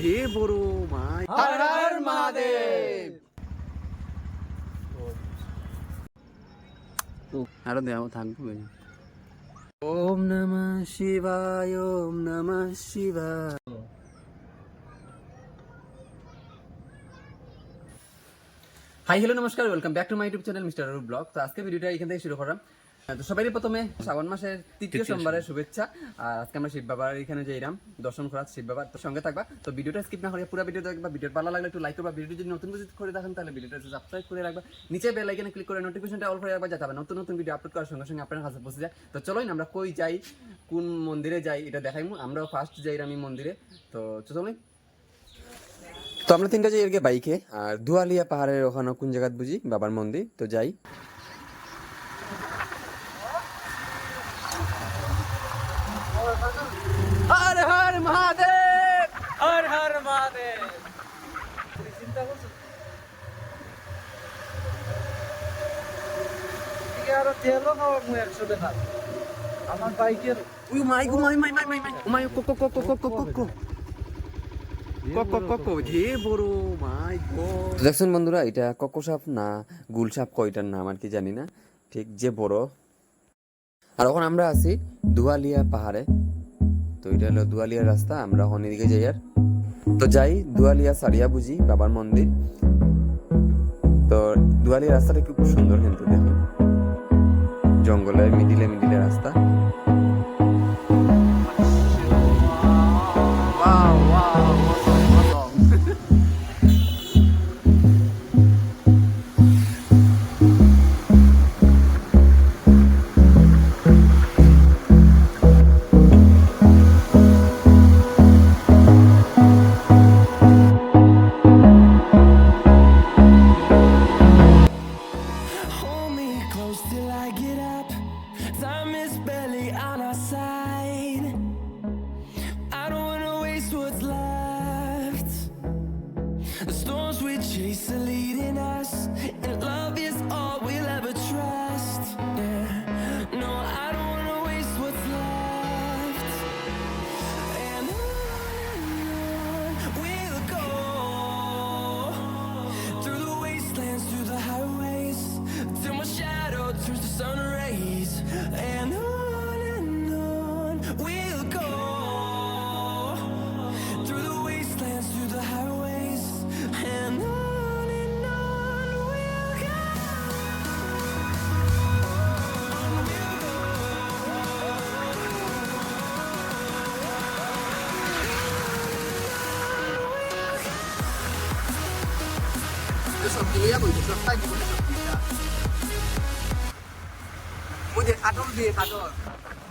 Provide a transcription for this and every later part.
যে বড় মাই হর হর মহাদেব আরও থাকবে ওম নমঃ শিবায় ওম নমঃ শিবায় হাই হ্যালো নমস্কার welcome back to my YouTube channel Mister Blog তো আজকে ভিডিওটা এখান থেকে শুরু করলাম। তো সবারই প্রথমে শ্রাবণ মাসের তৃতীয় সোমবারের শুভেচ্ছা। আর আজকে আমরা শিব বাবার এখানে যাইলাম দর্শন করার শিব বাবার তো সঙ্গে থাকবা। তো ভিডিওটা স্কিপ না করে পুরো ভিডিও দেখবা। ভিডিও ভালো লাগলে একটু লাইক করবা। ভিডিও যদি নতুন ভিজিট করে দেখেন তাহলে ভিডিওটা সাবস্ক্রাইব করে রাখবা। নিচে বেল আইকনে ক্লিক করে নোটিফিকেশনটা অল করে রাখবা যাতে আবার নতুন নতুন ভিডিও আপলোড করার সঙ্গে সঙ্গে আপনার কাছে পৌঁছে যায়। তো চলোই না আমরা কই যাই কোন মন্দিরে যাই এটা দেখাইমু। আমরাও ফার্স্ট যাই এই মন্দিরে। তো চলোই তো আমরা তিনটা যাই এর বাইকে আর দুয়ালিয়া পাহাড়ের ওখানে কোন জায়গায় বুঝি? বাবার মন্দির। তো যাই। মহাদেব! হর হর মহাদেব। দেখছেন বন্ধুরা এটা কক সাপ না গুল সাপ কয়টার নাম আর কি জানি না। ঠিক যে বড়। আর এখন আমরা আছি দুয়ালিয়া পাহাড়ে। তো এটা হলো দুয়ালিয়া রাস্তা আমরা হন এদিকে যাই আর। তো যাই দুয়ালিয়া সারিয়া বুঝি বাবার মন্দির। তো দুয়ালিয়া রাস্তাটা খুব সুন্দর কিন্তু দেখো জঙ্গলের মিডিলে মিডিলে রাস্তা। Wow, turns to sun rays. And on and on we'll go through the wastelands, through the highways, and on and on we'll go. খাটল দিয়ে খাটল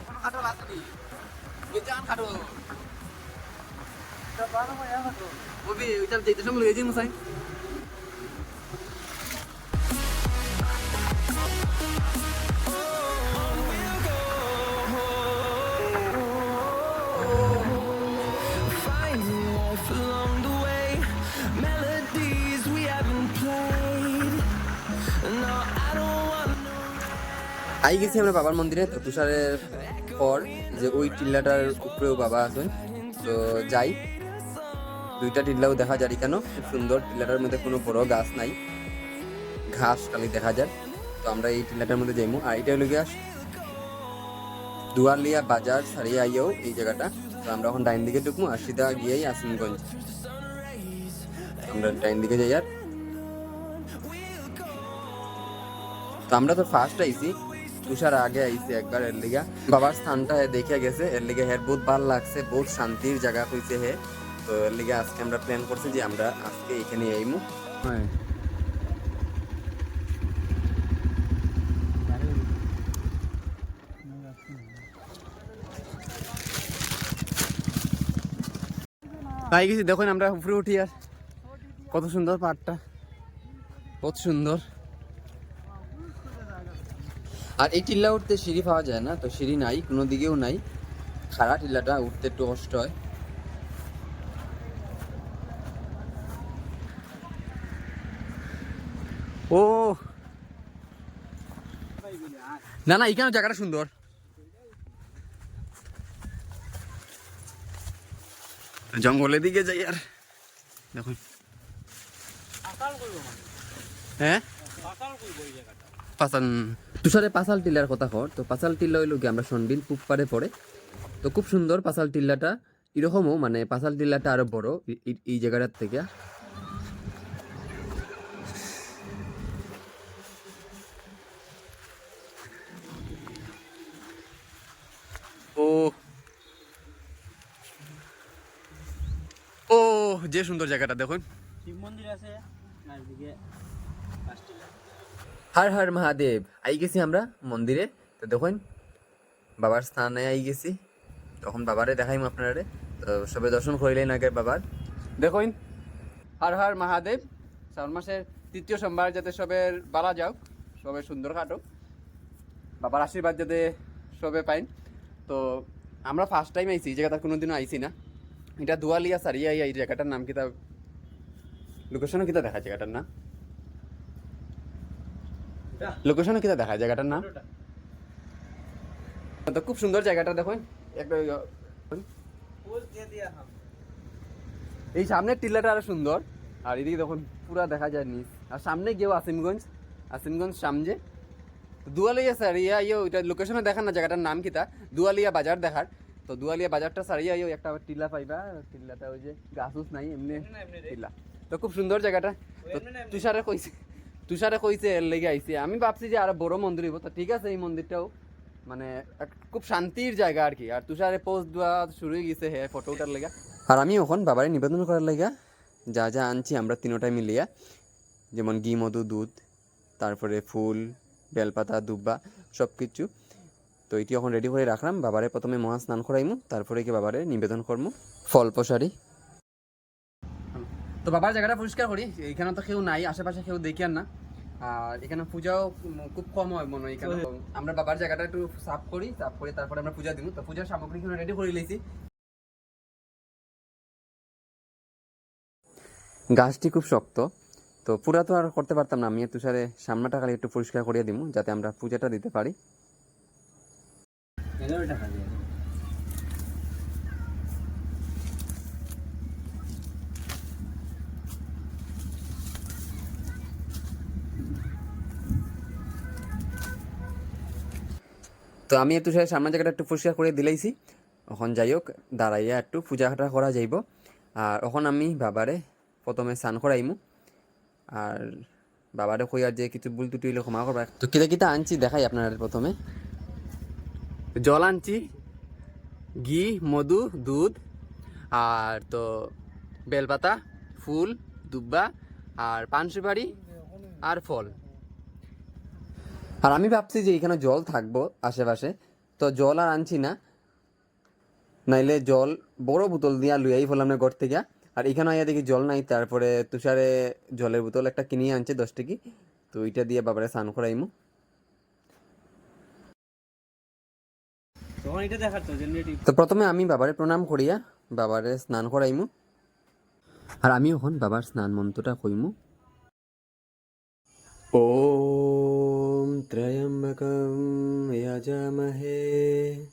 কোনো খাটল আছে নি? বেজান খাটল ওবি ওইটা যেতে সময় লয়ে যাই মশাই। আই গেছি আমরা বাবার মন্দিরে, তো তুষারের পর যে ওই টিল্লাটার উপরেও বাবা আছেন। তো যাই, দুইটা টিল্লাও দেখা যায় কেন? খুব সুন্দর, টিল্লাটার মধ্যে কোনো বড় গাছ নাই। ঘাস খালি দেখা যায়। তো আমরা এই টিল্লাটার মধ্যে যাইমু। আর এটা হলো গিয়া দুয়ারলিয়া বাজার সারিয়ে আইয়াও এই জায়গাটা। তো আমরা এখন ডাইন দিকে ঢুকবো আর সিধা গিয়েই আসিমগঞ্জ। আমরা ডাইন দিকে যাই আর। তো আমরা তো ফার্স্ট আইছি। তুষার আগে আইছি একবার এর লিগা। বাবার স্থানটা দেখে গেছে, এর লিগে হের বহুত ভালো লাগছে, বহুত শান্তির জায়গা হইছে হে। তো এর লিগে আজকে আমরা প্ল্যান করছি যে আমরা আজকে এখানে আইমু। পাই গেছি দেখুন আমরা উপরে উঠি আর কত সুন্দর পাহাড়টা। কত সুন্দর। আর এই টিল্লা উঠতে সিঁড়ি পাওয়া যায় না তো সিঁড়ি নাই কোনো দিকেও নাই। খাড়া টিল্লাটা উঠতে একটু কষ্ট হয়। ও। না না এখানে জায়গাটা সুন্দর। জঙ্গলের দিকে যাই আর। দেখুন। মানে? হ্যাঁ? আকাল তুষারে পাসাল টিল্লার কথা কর। তো পাসাল টিল্লা হইল কি আমরা শুনবিন পুব পারে পড়ে। তো খুব সুন্দর পাসাল টিল্লাটা। এরকমও মানে পাসাল টিল্লাটা আরও বড় এই- জায়গাটার থেকে। ও। ও, যে সুন্দর জায়গাটা দেখুন। শিব মন্দির আছে হর হর মহাদেব, আই গেছি আমরা মন্দিরে। তো দেখুন, বাবার স্থানে আই গেছি। তখন বাবারে দেখাইম আপনারে তো সবে দর্শন করিলেন আগে বাবার। দেখুন, হর হর মহাদেব, শ্রাবণ মাসের তৃতীয় সোমবার যাতে সবের বালা যাও সবে সুন্দর কাটো বাবার আশীর্বাদ যাতে সবে পাইন। তো আমরা ফার্স্ট টাইম আইছি, এই জায়গাটা কোনোদিনও আইছি না। এটা দুয়ালিয়া সারিয়া এই জায়গাটার নাম কিতা লোকেশনও কিতা দেখা জায়গাটার নাম। লোকেশনও কিতা দেখা জায়গাটার নাম? তো খুব সুন্দর জায়গাটা দেখুন। একটা এই সামনের টিল্লাটা আরও সুন্দর। আর এদিকে দেখুন পুরা দেখা যায় নিচ। আর সামনে গিয়েও আসিমগঞ্জ। আসিমগঞ্জ সামজে। দুয়ালিয়া সারিয়া ইয়ে ওইটা লোকেশনে দেখার না জায়গাটার নাম কিতা? দুয়ালিয়া বাজার দেখার। তো দুয়ালিয়া বাজারটা সারিয়া ইয়ে একটা টিল্লা পাইবা। টিল্লাটা ওই যে গাছ নাই এমনি। টিল্লা। তো খুব সুন্দর জায়গাটা। তো। তুষারে কইছে। তুষারে কইছে, এর লেগে আইছে। আমি ভাবছি যে আর বড় মন্দির হইব, তো ঠিক আছে এই মন্দিরটাও। মানে খুব শান্তির জায়গা আর কি। আর তুষারে পোস্ট দেওয়া শুরু হয়ে গেছে হ্যাঁ ফটোটার লেগা। আর আমি এখন বাবারে নিবেদন করার লেগা, যা যা আনছি আমরা তিনোটাই মিলিয়া। যেমন ঘি, মধু, দুধ, তারপরে ফুল, বেলপাতা, দুব্বা সব কিছু তো এটি এখন রেডি করে রাখলাম। বাবারে প্রথমে মহা স্নান করাইমু, তারপরে কি বাবারে নিবেদন করমু। ফল প্রসারি তো বাবার জায়গাটা পরিষ্কার করি এখানে তো কেউ নাই আশেপাশে কেউ দেখি আর না। আর এখানে পূজাও খুব কম হয় মনে হয় এখানে। আমরা বাবার জায়গাটা একটু সাফ করি সাফ করে তারপরে আমরা পূজা দিব তো পূজার সামগ্রী রেডি করে লইছি গাছটি খুব শক্ত। তো পুরা তো আর করতে পারতাম না আমি তুষারে সামনাটা খালি একটু পরিষ্কার করিয়ে দিব যাতে আমরা পূজাটা দিতে পারি। তো আমি একটু সামনের জায়গাটা একটু পরিষ্কার করে দিলাইছি। এখন যাই হোক, দাঁড়াইয়া একটু পূজাটা করা যাইব। আর এখন আমি বাবারে প্রথমে স্নান করাইমু। আর বাবারে কই আর যে কিছু ভুল টুটি হইলে ক্ষমা করবা। তো কিতা কিতা আনছি দেখাই আপনার প্রথমে। জল আনছি, ঘি, মধু, দুধ, আর তো বেলপাতা, ফুল, দুব্বা, আর পান সুপারি আর ফল। আর আমি ভাবছি যে এখানে জল থাকব আশেপাশে। তো জল আর আনছি না। নাইলে জল বড় বোতল দিয়া লুয়াই ফেলাম না ঘর থেকে। আর এখানে আইয়া দেখি জল নাই তারপরে তুষারে জলের বোতল একটা কিনিয়ে আনছে দশ টাকি। তো ওইটা দিয়ে বাবারে স্নান করাইমু। তো প্রথমে আমি বাবারে প্রণাম করিয়া বাবারে স্নান করাইমু। আর আমি এখন বাবার স্নান মন্ত্রটা কইমু। ওম त्र्यम्बकं यजामहे।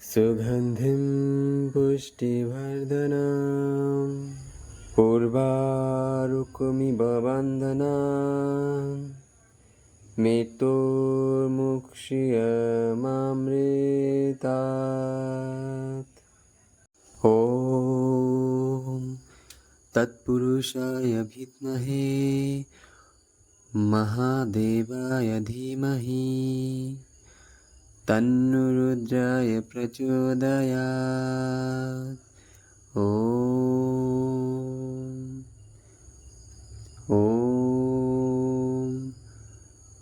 सुगन्धिं पुष्टिवर्धनां। पूर्वारुकुमिव वन्दना मृतोर्मुक्ष्यमामृतात् ॐ तत्पुरुषाय विद्महे महादेवाय धीमहि। तन्नुरुद्राय प्रचोदयात्। ॐ।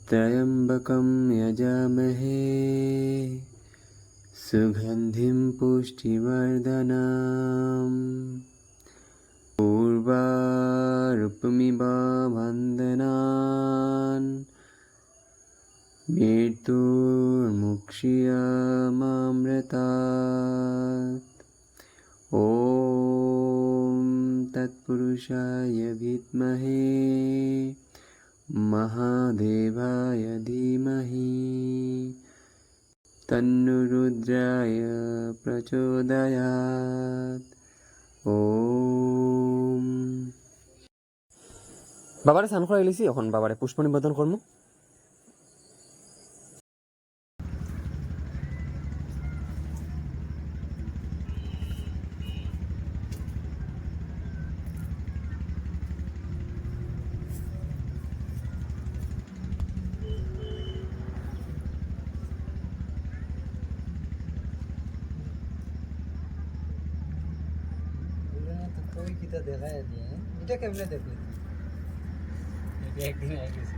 त्र्यम्बकं यजामहे। सुगन्धिं पुष्टिवर्धनम्। पूर्वारुपमिव वन्दनान् मृत्युर्मुक्ष्यमामृतात् ॐ तत्पुरुषाय विद्महे महादेवाय धीमहि तन्नुरुद्राय प्रचोदयात् ওম বাবারে স্নান করাই এখন বাবারে পুষ্প নিবেদন করমু তুই কিটা দেখায় দিয়ে এটা কেমনে দেখলি এটা একদিন আগে গেছে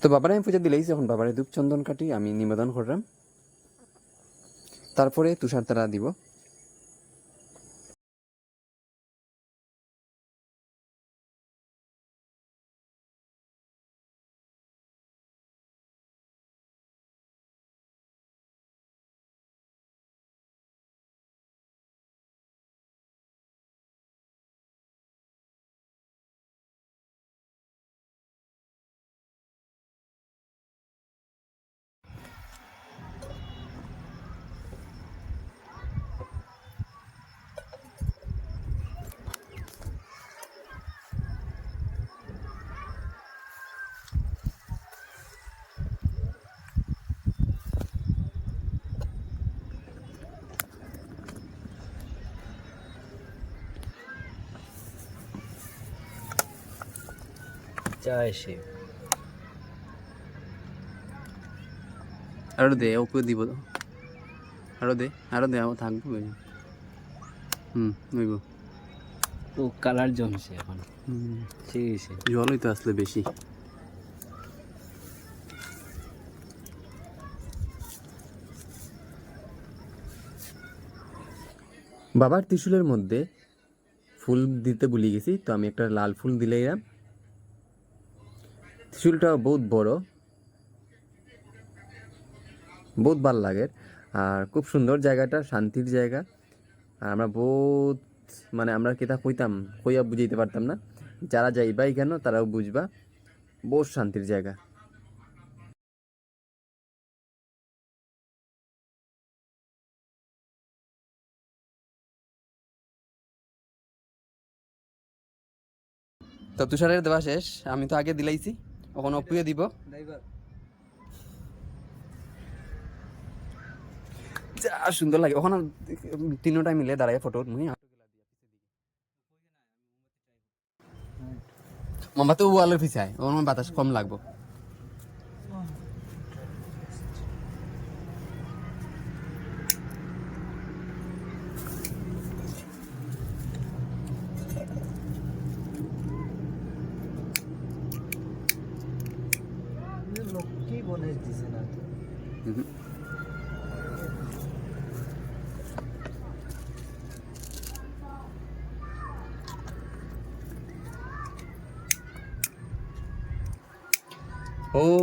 তো বাবারে, আমি পূজা দিলেই এখন বাবারে ধূপ চন্দন কাটি, আমি নিবেদন করলাম। তারপরে তুষার তারা দিব। জয় শিব আরও দে ওকে দিব তো। আরও দে আরও দে আরও থাকব হুম হইব ও কালার জমছে এখন। হুম। ঠিক আছে। জলই তো আসলে বেশি। বাবার ত্রিশুলের মধ্যে ফুল দিতে ভুলে গেছি তো আমি একটা লাল ফুল দিলে ত্রিশুলটা বহুত বড়। বহুত ভালো লাগে। আর খুব সুন্দর জায়গাটা, শান্তির জায়গা। আর আমরা বহুত মানে আমরা কেতা কইতাম, কইয়া বুঝাইতে পারতাম না। যারা যাইবা কেন তারাও বুঝবা। বহুত শান্তির জায়গা। তো তুষারের দেওয়া শেষ। আমি তো আগে দিলাইছি। ওখানে অপুয়ে দিব? যা সুন্দর লাগে। ওখানে তিনটা মিলে দাঁড়ায় ফটো মুই তো ওয়ালের পিছায়। ওখানে বাতাস কম লাগবো লক্ষ্মী গণেশ দিছে না তো হুম।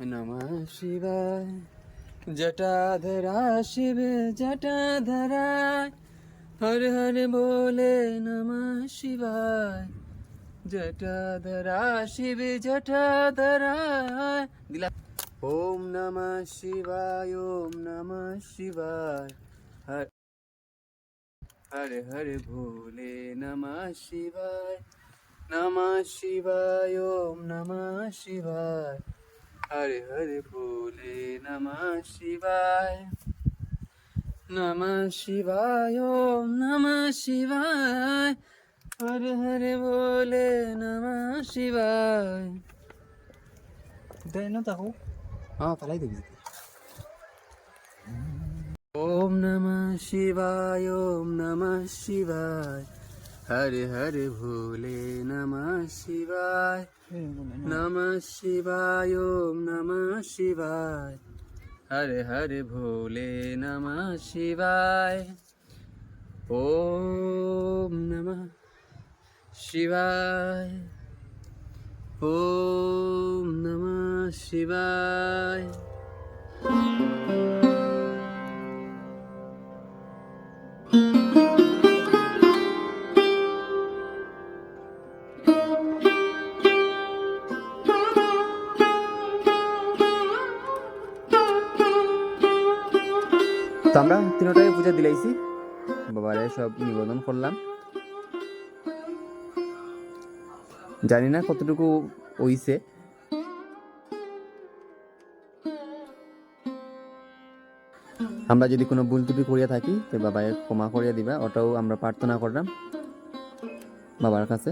नमः शिवाय जटाधरा शिव जटाधरा हर हर बोले नमः शिवाय जटाधरा शिव जटाधरा दिला ओम नमः शिवाय ओम नमः शिवाय हर हर हर भोले नमः शिवाय नमः शिवाय ओम नमः शिवाय হরে হরে ভোলে নমঃ শিবায় নমঃ শিবায় ওম নমঃ শিবায় হরে হরে ভোলে নমঃ শিবায় দেয় না তাকো হ্যাঁ পালাই দেখি ওম নমঃ শিবায় ওম নমঃ শিবায় হরে হরে ভোলে নমঃ শিবায়। নমঃ শিবায় নমঃ শিবায়। হরে হরে ভোলে নমঃ শিবায়। ওম নমঃ শিবায়। ওম নমঃ শিবায়। তো আমরা তিনটাকে পূজা দিলাইছি। বাবারে, সব নিবেদন করলাম। জানি না কতটুকু হইছে। আমরা যদি কোনো ভুল ত্রুটি করিয়া থাকি, তো বাবায় ক্ষমা করিয়া দিবা। ওটাও আমরা প্রার্থনা করলাম। বাবার কাছে।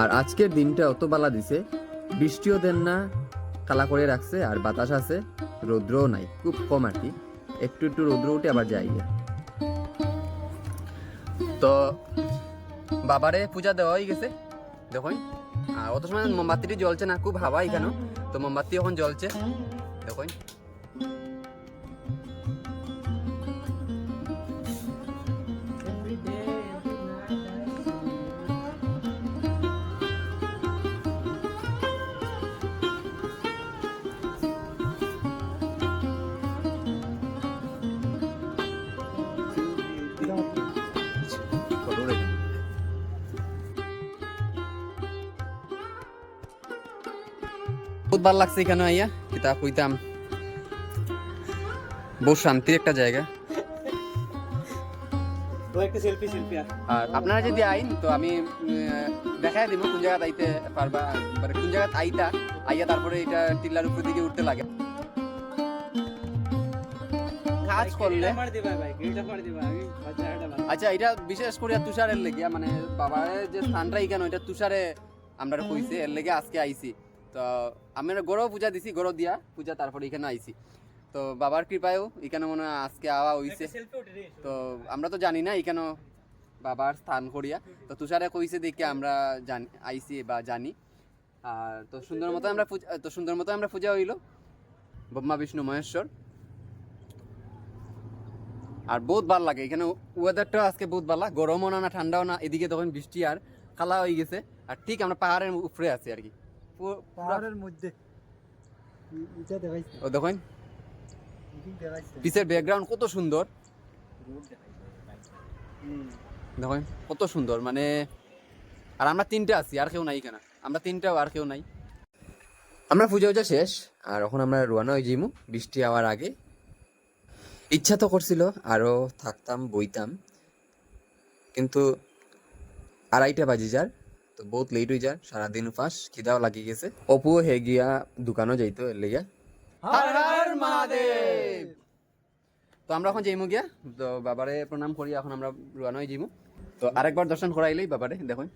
আর আজকের দিনটা অত বালা দিছে, বৃষ্টিও দেন না, কালা করে রাখছে আর বাতাস আছে, রৌদ্রও নাই, খুব কম আর কি। একটু একটু রৌদ্র উঠে আবার যাই তো বাবারে পূজা দেওয়া হয়ে গেছে দেখুন আর অত সময় মোমবাতিটি জ্বলছে না, খুব হাওয়া এখানে তো মোমবাতি এখন জ্বলছে দেখুন বহুত ভালো লাগছে এখানে আইয়া কিতাব কইতাম। বহু শান্তির একটা জায়গা। আর আপনারা যদি আইন তো আমি দেখাই দিব কোন জায়গায় আইতে পারবা মানে কোন জায়গায় আইতা আইয়া তারপরে এটা টিল্লার উপর দিকে উঠতে লাগে। কাজ করলে আচ্ছা এটা বিশেষ করে তুষারের লেগে মানে বাবার যে স্থানটা এখানে ওইটা তুষারে আমরা কইছে এর লেগে আজকে আইছি। তো আমরা গরো পূজা দিছি গরো দিয়া পূজা তারপরে এখানে আইছি। তো বাবার কৃপায়ও এখানে মনে হয় আজকে আওয়া হইছে। তো আমরা তো জানি না এখানে বাবার স্থান করিয়া। তো তুষারে কইছে দেখে আমরা জানি আইসি বা জানি। আর তো সুন্দর মতো আমরা পূজা তো সুন্দর মতো আমরা পূজা হইল। ব্রহ্মা বিষ্ণু মহেশ্বর। আর বহুত ভালো লাগে এখানে ওয়েদারটা আজকে বহুত ভালো গরমও না না ঠান্ডাও না এদিকে তখন বৃষ্টি আর খালা হয়ে গেছে। আর ঠিক আমরা পাহাড়ের উপরে আছি আর কি। পাহাড়ের মধ্যে। এটা দেখাইছে। ও দেখেন। পিছের ব্যাকগ্রাউন্ড কত সুন্দর। দেখেন কত সুন্দর মানে আর আমরা তিনটা আছি আর কেউ নাই এখানে। আমরা তিনটাও আর কেউ নাই। আমরা পুজো উজা শেষ আর এখন আমরা রোয়ানা হয়ে যাইমু বৃষ্টি হওয়ার আগে। ইচ্ছা তো করছিল আরও থাকতাম বইতাম। কিন্তু আড়াইটা বাজি যার। তো বহুত লেট হয়ে যায় সারাদিন উপাস খিদাও লাগি গেছে। অপু হে গিয়া দোকানও যাইতো এর লেগা তো আমরা এখন যাইমু গিয়া তো বাবারে প্রণাম করি এখন আমরা রোয়ানা হয়ে যাইমু। তো আরেকবার দর্শন করাইলেই বাবারে দেখুন।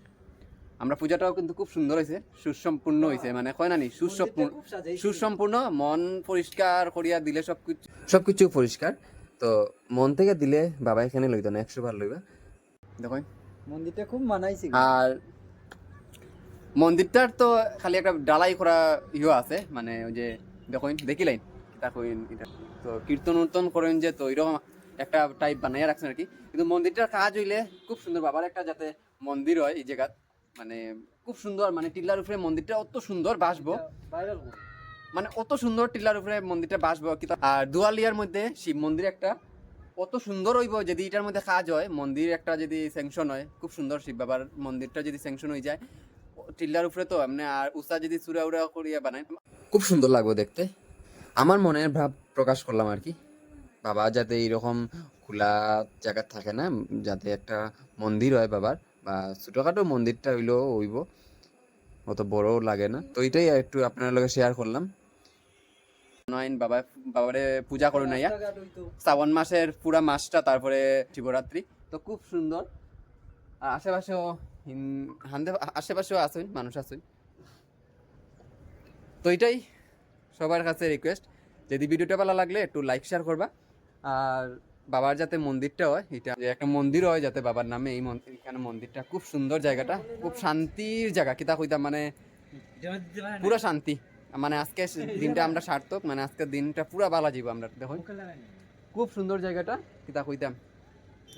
আমরা পূজাটাও কিন্তু খুব সুন্দর হয়েছে সুসম্পূর্ণ হয়েছে মানে কয় না নি সুসম্পূর্ণ সুসম্পূর্ণ মন পরিষ্কার করিয়া দিলে সব কিছু সব কিছু পরিষ্কার। তো মন থেকে দিলে বাবা এখানে লইতো না একশো বার লইবা। দেখুন। মন্দিরটা খুব মানাইছে। আর মন্দিরটার তো খালি একটা ডালাই করা ইয়ে আছে মানে ওই যে দেখুন দেখিলেন এটা কইন এটা। তো কীর্তন উর্তন করেন যে তো এরকম একটা টাইপ বানাইয়া রাখছেন আর কি। কিন্তু মন্দিরটার কাজ হইলে খুব সুন্দর বাবার একটা যাতে মন্দির হয় এই জায়গাত মানে খুব সুন্দর মানে টিল্লার উপরে মন্দিরটা অত সুন্দর বাসবো। মানে অত সুন্দর টিল্লার উপরে মন্দিরটা বাসবো। কি আর দুয়ালিয়ার মধ্যে শিব মন্দির একটা অত সুন্দর হইব যদি এটার মধ্যে কাজ হয়। মন্দির একটা যদি স্যাংশন হয় খুব সুন্দর শিব বাবার মন্দিরটা যদি স্যাংশন হয়ে যায়। টিল্লার উপরে তো এমনি আর উষা যদি চূড়া উড়া করিয়া বানায় খুব সুন্দর লাগবে দেখতে। আমার মনের ভাব প্রকাশ করলাম আর কি। বাবা যাতে এইরকম খোলা জায়গা থাকে না যাতে একটা মন্দির হয় বাবার বা ছোটখাটো মন্দিরটা হইলেও হইব অত বড় লাগে না। তো এটাই একটু আপনার লগে শেয়ার করলাম। নয়ন বাবা বাবারে পূজা করুন আইয়া। শ্রাবণ মাসের পুরা মাসটা তারপরে শিবরাত্রি। তো খুব সুন্দর। আর আশেপাশেও হান্দে আশেপাশেও আছেন, মানুষ আছেন। তো এটাই সবার কাছে রিকোয়েস্ট যদি ভিডিওটা ভালো লাগলে একটু লাইক শেয়ার করবা। আর বাবার যাতে মন্দিরটা হয়, এটা যে একটা মন্দির হয়, যাতে বাবার নামে এই মন্দির, এখানে মন্দিরটা খুব সুন্দর জায়গাটা, খুব শান্তির জায়গা। কিতা কইতাম মানে পারে শান্তি। মানে আজকে দিনটা আমরা সার্থক মানে আজকের দিনটা পুরা ভালো যাব আমরা, দেখুন। খুব সুন্দর জায়গাটা, কিতা কইতাম।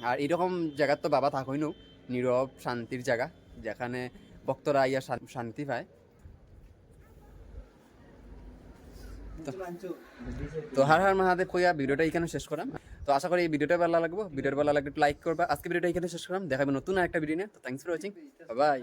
আর এরকম জায়গার তো বাবা থাকই নো নীরব, শান্তির জায়গা, যেখানে ভক্তরা ইয়া শান্তি পায়। তো হার হার মহাদেব কইয়া ভিডিওটা এখানে শেষ করাম। তো আশা করি এই ভিডিওটা ভালো লাগবো। ভিডিওটা ভালো লাগলে লাইক করবা। আজকে ভিডিওটা এখানে শেষ করাম। দেখাবে নতুন একটা ভিডিও নিয়ে। তো থ্যাংকস ফর ওয়াচিং বাই